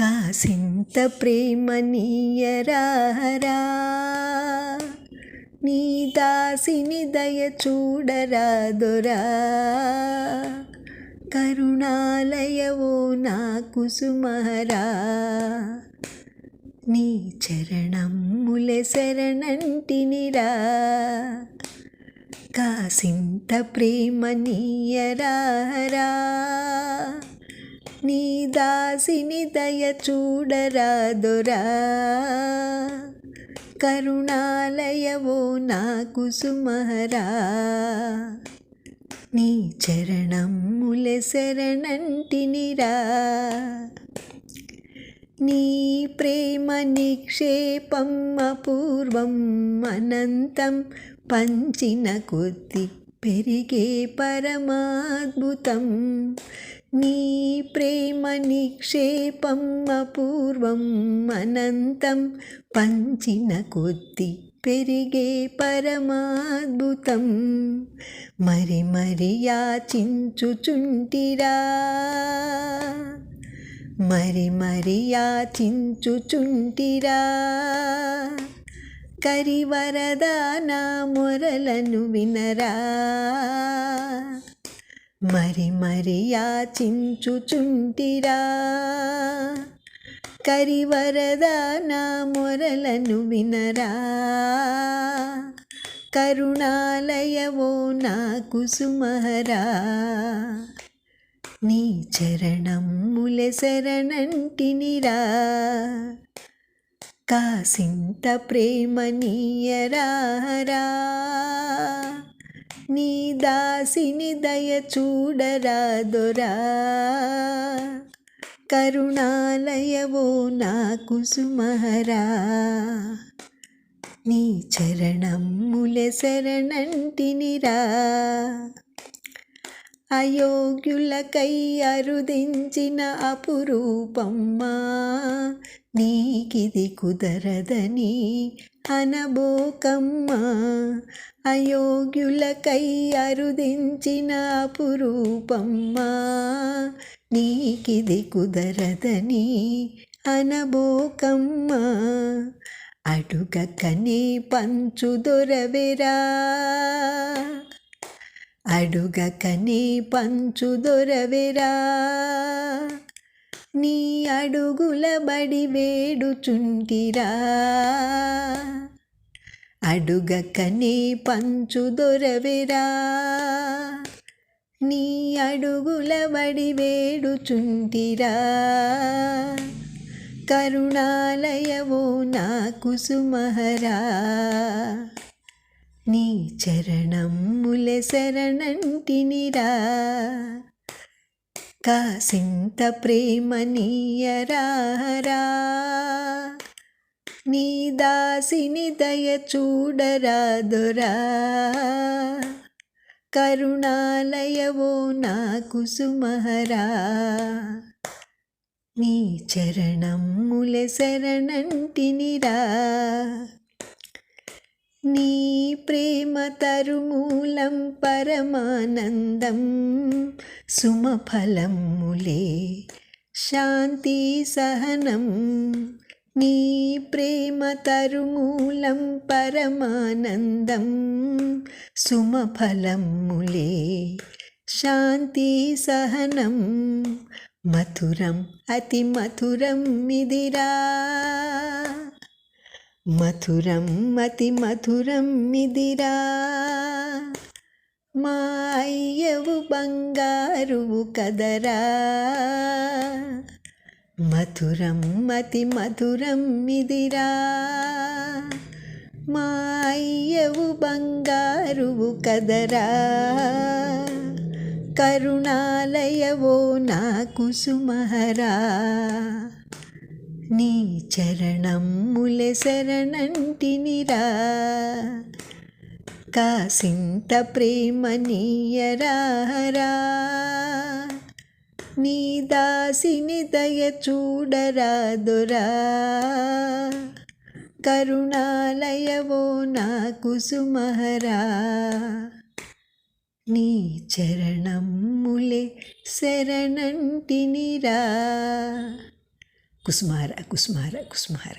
కాసింత ప్రేమ నీయరారా? నీ దాసిని దయ చూడరాదొరా కరుణాలయవో నా కుసుమరా? నీ చరణముల శరణంటినిరా? కాసింత ప్రేమ నీయరారా? నీ దాసిని దయ చూడరాదొరా కరుణాలయవో నా కుసుమహరా నీ చరణములె శరణంటినిరా. నీ ప్రేమ నిక్షేపం అపూర్వం అనంతం పంచిన కొద్ది పెరిగే పరమాద్భుతం. నీ ప్రేమ నిక్షేపం అపూర్వం అనంతం. పంచిన కొద్ది పెరిగే పరమాద్భుతం. మరి మరి యాచించుచుంటిరా. మరి మరి యాచించుచుంటిరా. కరివరదానా మొరలను వినరా. మరి మరి యాచించుచుంటిరా. కరివరదా నా మొరలను వినరా. కరుణాలయవో నా కుసుమహరా. నీ చరణములె శరణంటినిరా. కాసింత ప్రేమ నీయరారా నీ దాసిని దయ చూడరాదొరా కరుణాలయవో నా కుసుమహరా నీ చరణములె శరణంటినిరా? అయోగ్యులకై అరుదించిన అపురూపమ్మా. నీకిది కుదరదని అనబోకమ్మా. అయోగ్యులకై అరుదించిన అపురూపమ్మా. నీకిది కుదరదని అనబోకమ్మా. అడుగకనే పంచుదొరవెరా అడుగకనే పంచుదొరవెరా నీ అడుగుల బడి వేడుచుంటిరా. అడుగకనే పంచుదొరవెరా నీ అడుగుల బడి వేడుచుంటిరా. కరుణాలయవో నా కుసుమహరా నీ చరణములె శరణంటినిరా. కాసింత ప్రేమ నీయరారా నీ దాసిని దయ చూడరాదొరా కరుణాలయవో నా కుసుమహరా నీ చరణములె శరణంటినిరా. నీ ప్రేమ తరుమూలం పరమానందం సుమఫలములే శాంతి సహనం. నీ ప్రేమ తరుమూలం పరమానందం సుమఫలములే శాంతి సహనం. మధురం అతి మధురం మిదిరా మధురం మతి మధురం మిదిరా మా అయ్యవు బంగారువు కదరా. మధురం మతి మధురం మిదిరా మా అయ్యవు బంగారువు కదరా. కరుణాలయవో నా కుసుమహరా నీ చరణములె శరణంటినిరా. కాసింత ప్రేమ నీయరారా నీ దాసిని దయ చూడరాదొరా కరుణాలయవో నా కుసుమహరా నీ చరణములే శరణంటినిరా. కుసుమార కుసుమార కుసుమార